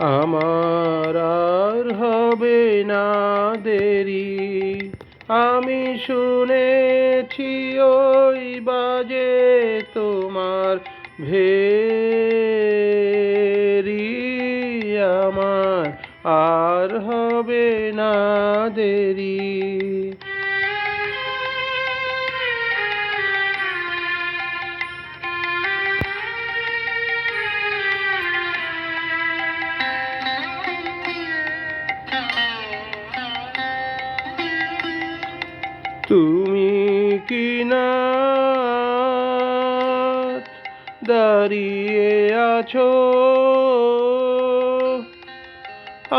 আমার আর হবে না দেরি। আমি শুনেছি ওই বাজে তোমার ভেরি। আমার আর হবে না দেরি। দাঁড়িয়ে আছো।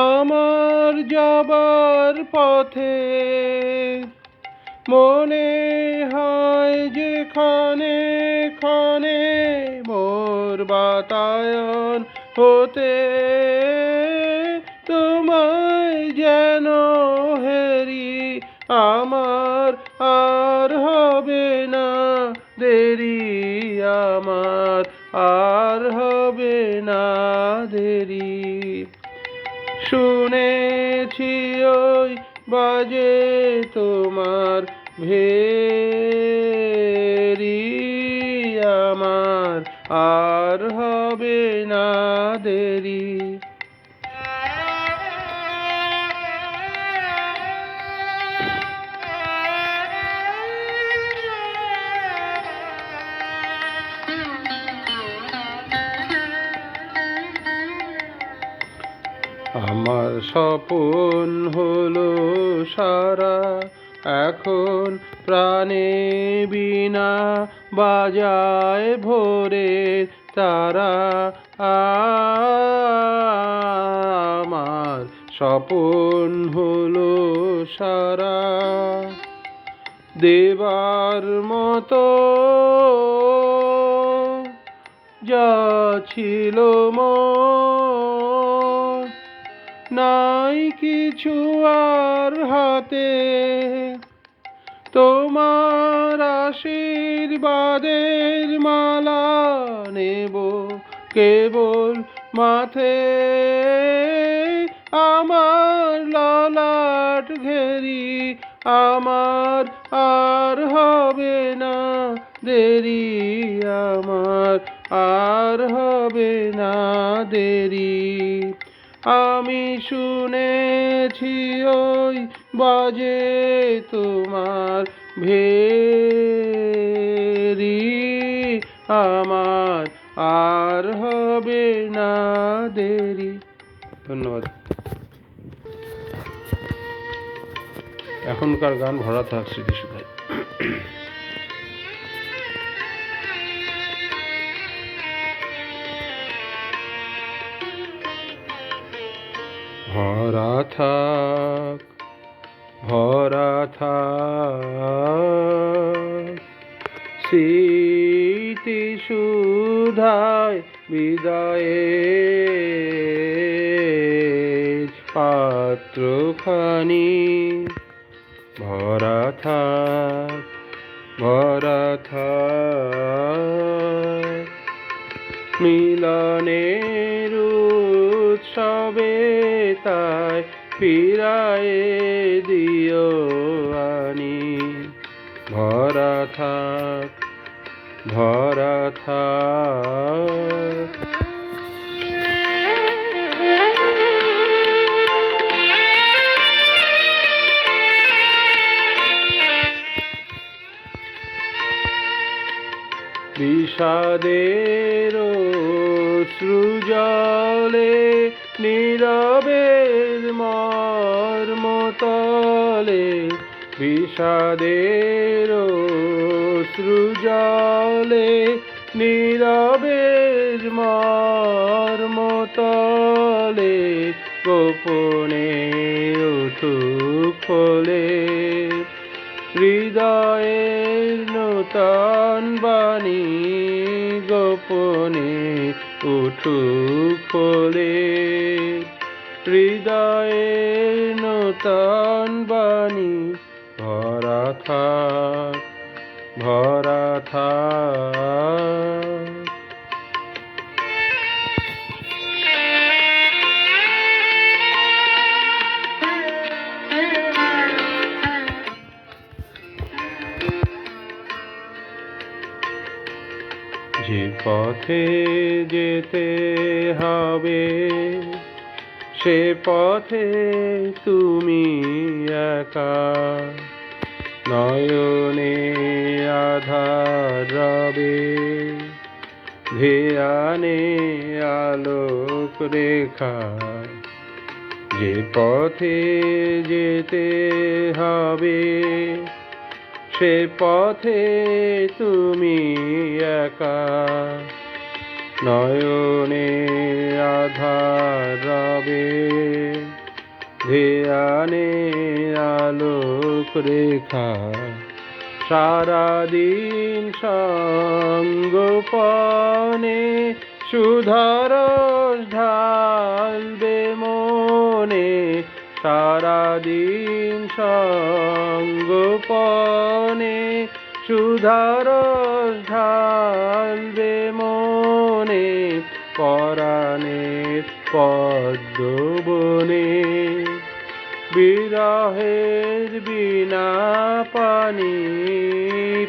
আমার যাবার পথে মনে হয় যে ক্ষণে মোর বাতায়ন হতে তোমায় যেন হেরি আমার আর হবে না দেরি। আমার আর হবে না দেরি। শুনেছি ওই বাজে তোমার ভেরি। আমার আর হবে না দেরি। আমার স্বপন হলো সারা। এখন প্রাণে বিনা বাজায় ভোরে তারা। আমার স্বপন হলো সারা। দেবার মতো যা ছিল মন নাই কিছু আর হাতে। তোমার আশীর্বাদের মালা নেব কেবল মাথে আমার ললাট ঘেরি আমার আর হবে না দেরি, আমার আর হবে না দেরি। আমি শুনেছি ওই বাজে তোমার ভেরি। আমার আর হবে না দেরি। ধন্যবাদ। এখনকার গান ভরা থাক স্মৃতিসুধায় ভরা থাক ভরা থাক স্মৃতি সুধায় বিদায়ে পাত্রখানি। ভরা থাক ভরা থাক মিলনের উৎসবে তাই ফিরায়ে দিও আনি। ভরা থাক ভরা থাক। বিষাদের সৃজলে নীরবের মর্মতলে বিষাদের সৃজলে নীরবের মর্মতলে গোপনে উঠুক ফলে হৃদয়ের নূতন বাণী গোপনে উঠুক ফলে হৃদয়ের নূতন বাণী ভরা থাক ভরা থাক। পথে যেতে হবে, সে পথে তুমি একা। নয়নে আধার রবে, ধ্যানে আলোক রেখা। যে পথে যেতে হবে সে পথে তুমি একা। নয়নে আধার রবে, ধ্যানে আলোক রেখা। সারাদিন সঙ্গপনে সুধার ঢালবে মনে সারাদিন সঙ্গপনে সুধার ঢালবে মনে, পরাণের পদ্ম বনে বিরহের বিনা পানি,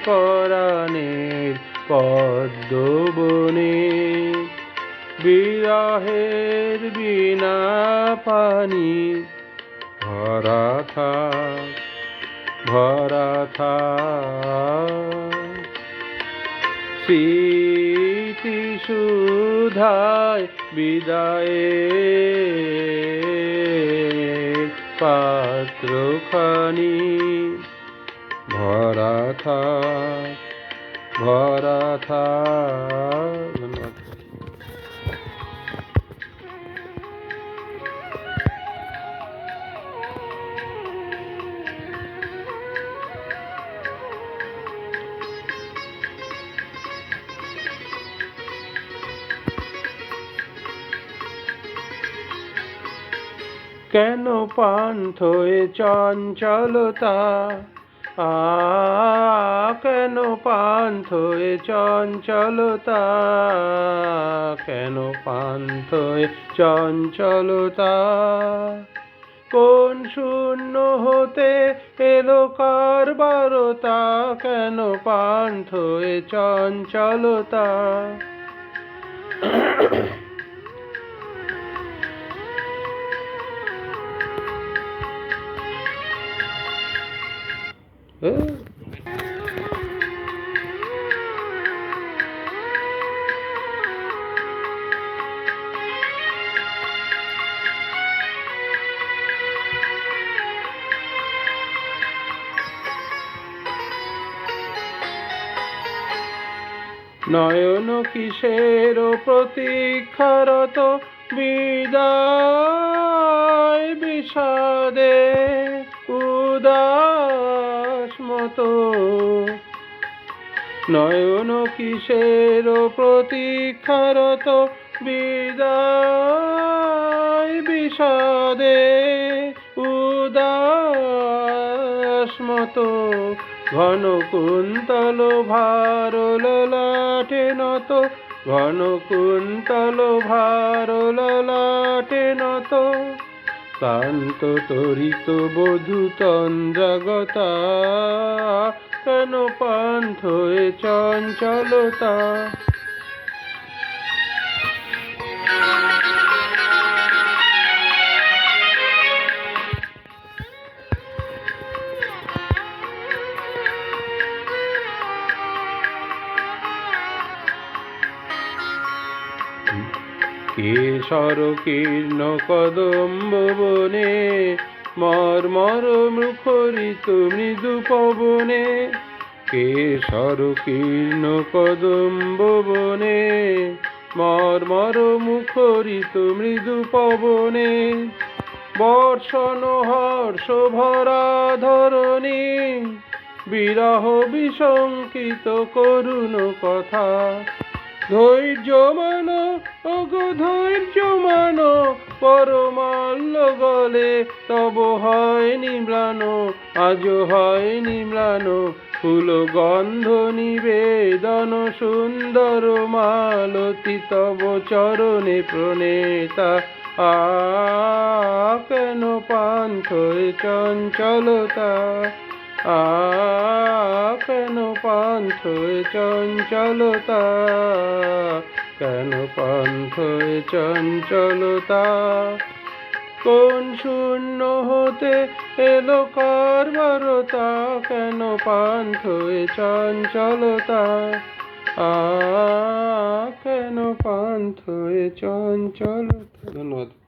পরাণের পদ্ম বনে বিরহের বিনা পানি ভরা থাক ভরা থাক স্মৃতি সুধায় বিদায়ের পাত্রখানি। ভরা থাক ভরা থাক ধন্যবাদ কেন পান্থয়ে চঞ্চলতা? আ, কেন পান্থয়ে চঞ্চলতা? কেন পান্থয়ে চঞ্চলতা? কোন শূন্য হতে এলো কারবারতা? কেন পান্থয়ে চঞ্চলতা? নয়ন কিসের প্রতীক্ষারত বিদায় বিষাদে উদাস মতো। নয়ন কিসের প্রতীক্ষারত বিদায় বিষাদে উদাস মতো। ঘন কুন্তল ভার ললাটে নত। ঘন কুন্তল ভার ললাটে নত। কান্ত তরিত বধু তন্দ্রাগতা কেন পান্থ চঞ্চলতা। কেশর কীর্ণ কদম্ব বনে, মর্মর মুখরিত মৃদু পবনে কেশর কীর্ণ কদম্ব বনে, মর্মর মুখরিত মৃদু পবনে। বর্ষণ হর্ষ ভরা ধরণী, বিরহ বিশঙ্কিত করুণ কথা ধৈর্য মানো অগো ধৈর্য মানো, পরমাল্য গলে তব হয় নিম্লানো আজ হয় নিম্লানো, ফুল গন্ধ নিবেদন সুন্দর মালতি তব চরণে প্রণেতা, আ কেন পান্থ চঞ্চলতা? কেন পান্থয় চঞ্চলতা? কেন পান্থয় চঞ্চলতা? কোন শূন্য হতে এলো কারবারতা? কেন পান্থয় চঞ্চলতা? আ, কেন পান্থয় চঞ্চলতা? ধন্যবাদ।